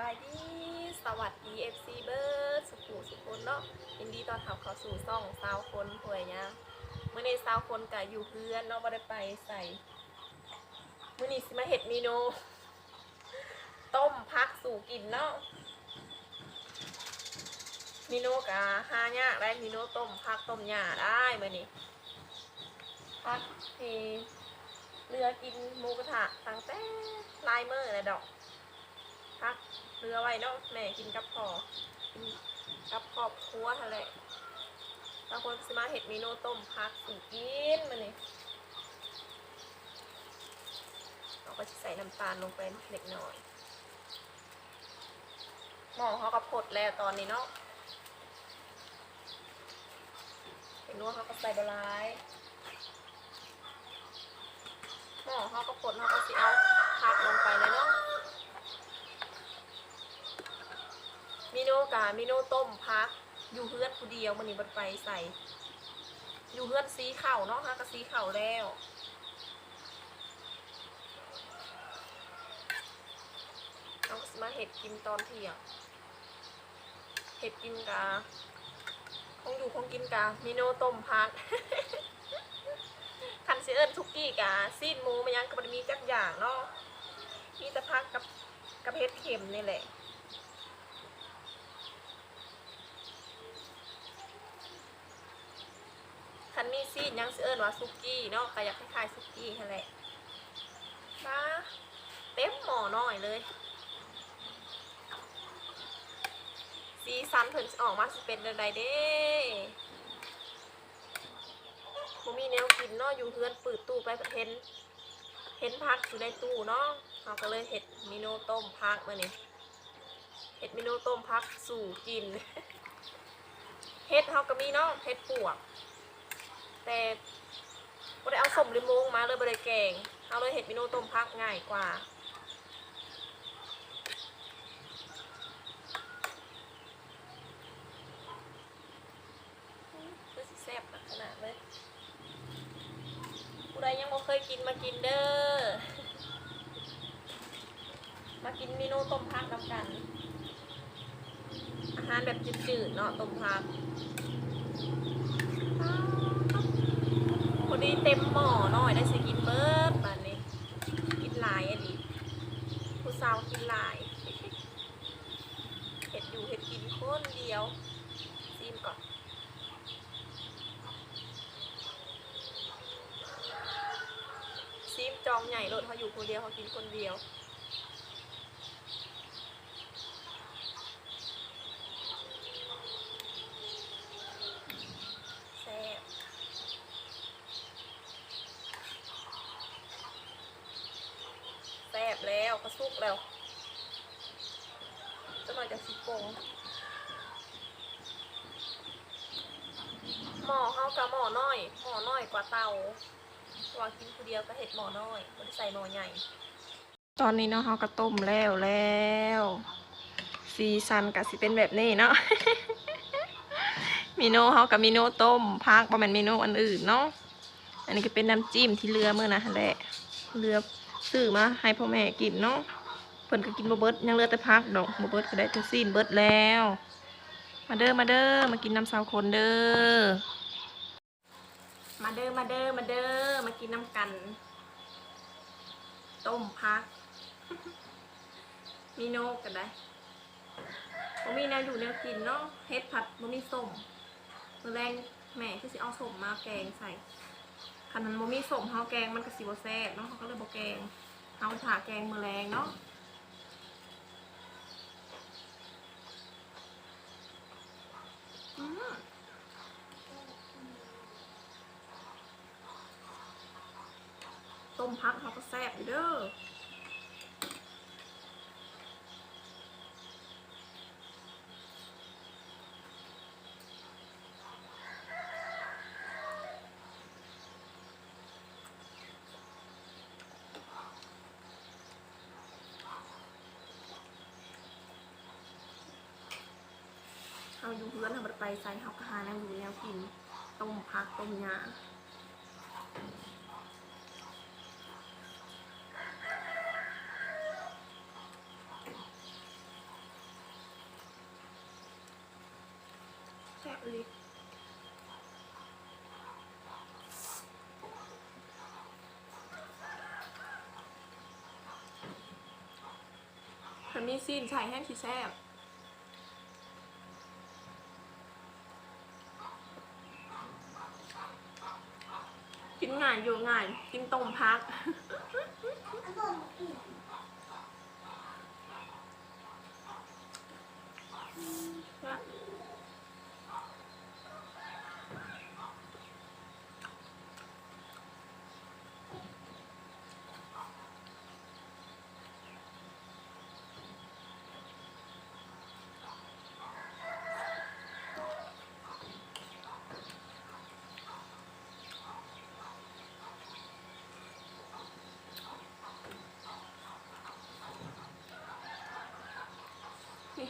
บายดีสวัสดี FC เบิร์ดสุขุสุขุนเนาะยินดีต้อนรับเข้าสู่ซ่องสาวคนหวยเนี่ยเมื่อในสาวคนกะอยู่เพื่อนเนาะบ่ได้ไปใส่มื่อนี้สิมาเห็ดเมนูต้มพักสู่กินเนาะเมนูกะห้ายากได้เมนูต้มพักต้มหญ้าได้มื่อนี้พักที่เรือกินหมูกระทะตั้งแต่ลายมือเลยดอก พักเรือไว้เนาะแม่กินกับพอกินกับครอบครัวทะเลบางคนสิมาเห็ดเมนูต้มพักสูกินมาเนี่ยเราก็จะใส่น้ำตาลลงไปเล็กน้อยหม้อเขาก็พดแล้วตอนนี้เนาะเห็นว่าเขาก็ใส่บลายหม้อเขาก็พดเขาก็สิเอาผักลงไปเลยเนาะ มิโนกามิโนต้มพัก อยู่เพื่อนผู้เดียวมันนี่บัดไปใส่ อยู่เพื่อนซีเข่าเนาะฮะก็ซีเข่าแล้วเอามาเห็ดกินตอนเที่ยงเห็ดกินกาคงอยู่คงกินกามิโนต้มพักคันเซเอิญทุกกี้กาซีนหมูมันยังกับมีจักอย่างเนาะมีแต่พักกับกับเห็ดเข็มนี่แหละ คันยังสิเอิญว่าซุกี้เนาะก็อยากคล้ายๆซุกี้นั่แหละมาเต็มหม้อน้อยเลยสีสันเพิ่นออกมาสิเป็นเดใดเด้บ่มีแนวกินเนาะอยู่เฮือนเปิดตู้ไปเห็น เห็นพักอยู่ในตู้เนาะเราก็เลยเห็ดเมนูต้มพักมานี่เห็ดเมนูต้มพักสู่กินเห็ดเฮาก็มีเนาะเห็ดปวก แต่บ่ได้เอาสมลิมงมาเลยบ่ได้แกงเอาเลยเห็ดเมนูต้มพักง่ายกว่าคือสิแซ่บขนาดเลยผู้ใดยังบ่เคยกินมากินเด้อ มากินเมนูต้มพักนำกัน อาหารแบบจืดๆเนาะต้มพัก พอดีเต็มหม้อหน่อยได้สิกินเบิร์ดบานนี้ กินหลายอันนี้ผู้สาวกินหลายเห็ดอยู่เห็ดกินคนเดียวซีมก่อนซีมจองใหญ่รถเขาอยู่คนเดียวเขากินคนเดียว แซ่บ แล้วกระซุกแล้วจะหน่อยจะสิโปงหม้อเฮากับหมอน้อย หมอน้อยกว่าเตาวางกินคนเดียวก็เห็ดหมอน้อยไม่ได้ใส่หมอใหญ่ ตอนนี้เนาะเฮาก็ต้มแล้วแล้วซีซันก็สิเป็นแบบนี้เนาะมีโนเฮากับมีโนต้มพักประมาณมีโนอันอื่นเนาะอันนี้ก็เป็นน้ำจิ้มที่เรือเมื่อนะแหละเรือ ซื้อมาให้พ่อแม่กินเนาะเพิ่นก็กินบ่เบิดยังเหลือแต่พักดอกบ่เบิดก็ได้แต่ซีนเบิดแล้ว มาเด้อมาเด้อมากินน้ำสาวคนเด้อมาเด้อมาเด้อมาเด้อมากินน้ำกัน ต้มพัก มีโนก็ได้บ่มีแนวอยู่แนวกินเนาะเฮ็ดผัดบ่มีส้มมือแรงแม่คือสิเอาส้มมาแกงใส่ คันมันบ่มีส้มเฮาแกงมันก็สิบ่แซ่บเนาะเขาก็เลยบ่แกงเฮาถาแกงมือแรงเนาะต้มพักเขาก็แซ่บเด้อ เอาอยู่เพื่อนเอาไปใส่เฮากะหาแนวอยู่แนวกินต้มพักต้มยาแซ่บลิมันมีซีนใส่แห้งที่แซ่บ ง่ายอยู่ง่าย กินต้มพักนี่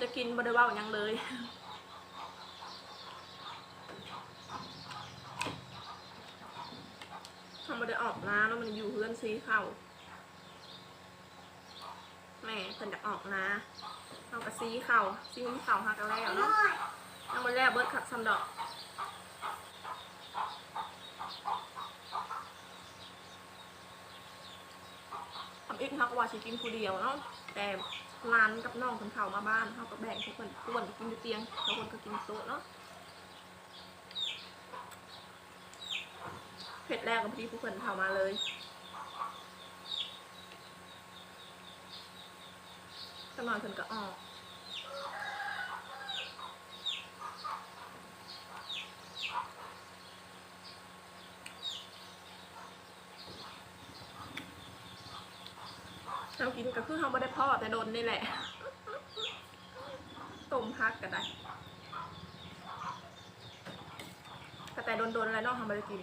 จะกินบไดเว่าหยังเลย ทำบไดออกนะแล้วมันอยู่เพื่อนซีเข่าแม่เพิ่นจะออกนะเอากับซีเข่าซีเข่าหักกันแล้วเนาะยังมาแล้วเบิร์ดขัดซัมดอกทำอีกฮักว่าสิกินผู้เดียวเนาะแต่ ร้านกับน้องคนเขามาบ้านเขาก็แบ่งทุกคนทุกคนก็กินอยู่เตียงทุกคนก็กินโต๊ะเนาะเผ็ดแรกกับพี่ผู้คนเขามาเลยตำนอนคนก็ออก เรากินก็คือเขาไม่ได้พ่อแต่โดนนี่แหละต้มพักก็ได้แต่แต่โดนๆอะไรนอกทำไม่ได้กิน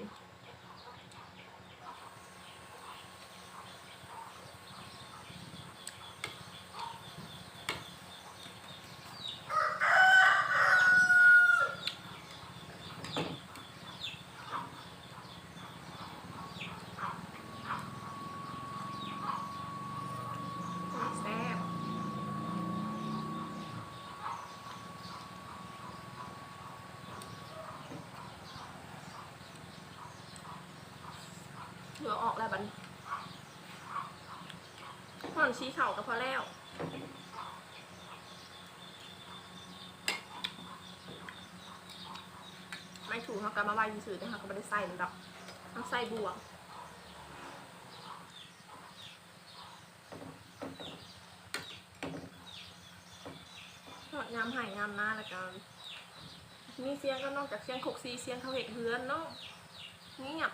แซ่บเห ลือออกแล้วบัดนห่อนชี้เข่าก็พอแล้วไม่ถูกเขาก็มาไว้ซื่อๆนะคะก็ไม่ได้ใส่มันดอกต้องใส่บวกหอดงามหายงามหน้าล้วกันมีเสียงก็นอกจากเสียงขกซีเสียงเขาเห็ดเฮือนเนาะเงียบ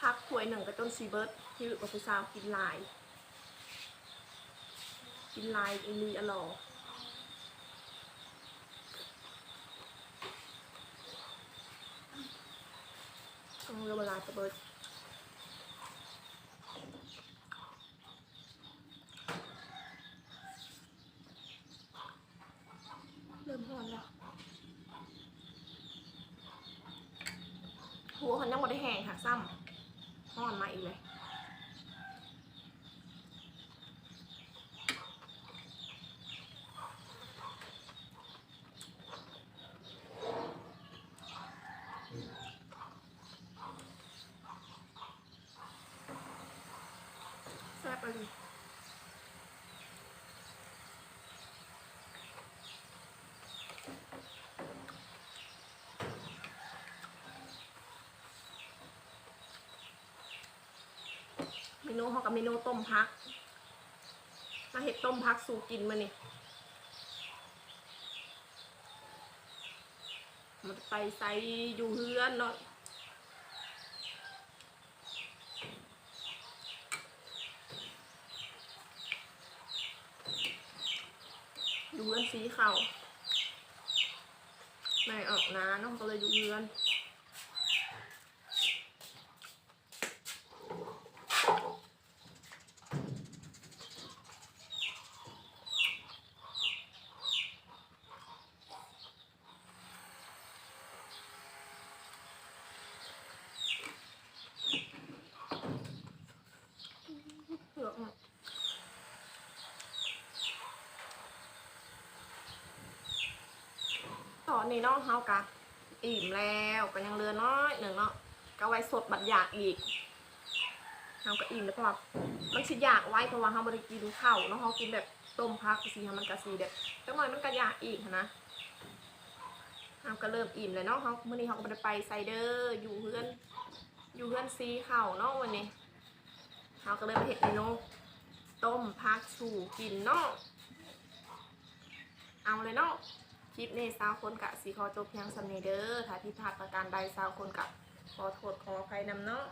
พักห วยหนึ่งกับต้นซีเบิร์ดที่หลุดกับผู้สาวกินลาย กินลายอีลีอลอต้อเรือเวลาตะเบิดเริ่มร้อนแล้ว หัวเขายังไม่ได้แห้งค่ะซ้ำร้อนมาอีกเลย แซ่บเลยเม นูเขากับเมนูต้มพักมาเห็ดต้มพักสู่กินมานี่มันไปใส่อยู่เฮือนเนาะอยู่เรือนสีเขาไม่ออกนะน้องก็เลยอยู่เรือน อ ตอนนี้เนาะเฮากะอิ่มแล้วก็ยังเหลือน้อยหนึ่งเนาะก็ไว้สดบัดอยากอีกเฮาก็อิ่มแล้วเพราะว่ามันสิอยากไว้เพราะว่าเฮาบ่ได้กินข้าวเนาะเฮากินแบบต้มพักสิมันก็สิแบบจังหน่อยมันก็อยากอีกนะเฮาก็เริ่มอิ่มแล้วเนาะเฮามื้อนี้เฮาก็บ่ได้ไปไซเดอร์อยู่เฮือนอยู่เฮือนซีข้าวเนาะวันนี้เฮาก็เลยมเฮ็ดเมนูต้มพักสู่กินเนาะเอาเลยเนาะ ลิปนี้สาวคนกะสีขอจบเพียงสำเนเด้อถ้าผิดพลาดประการใดสาวคนกะขอโทษขออภัยนำเนาะ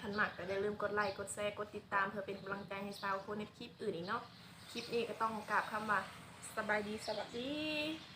ขันมากก็อย่าลืมกดไลค์กดแชร์กดติดตามเพื่อเป็นกำลังใจให้สาวคนในคลิปอื่นอีกเนาะคลิปนี้ก็ต้องกราบคำว่าสบายดีสวัสดี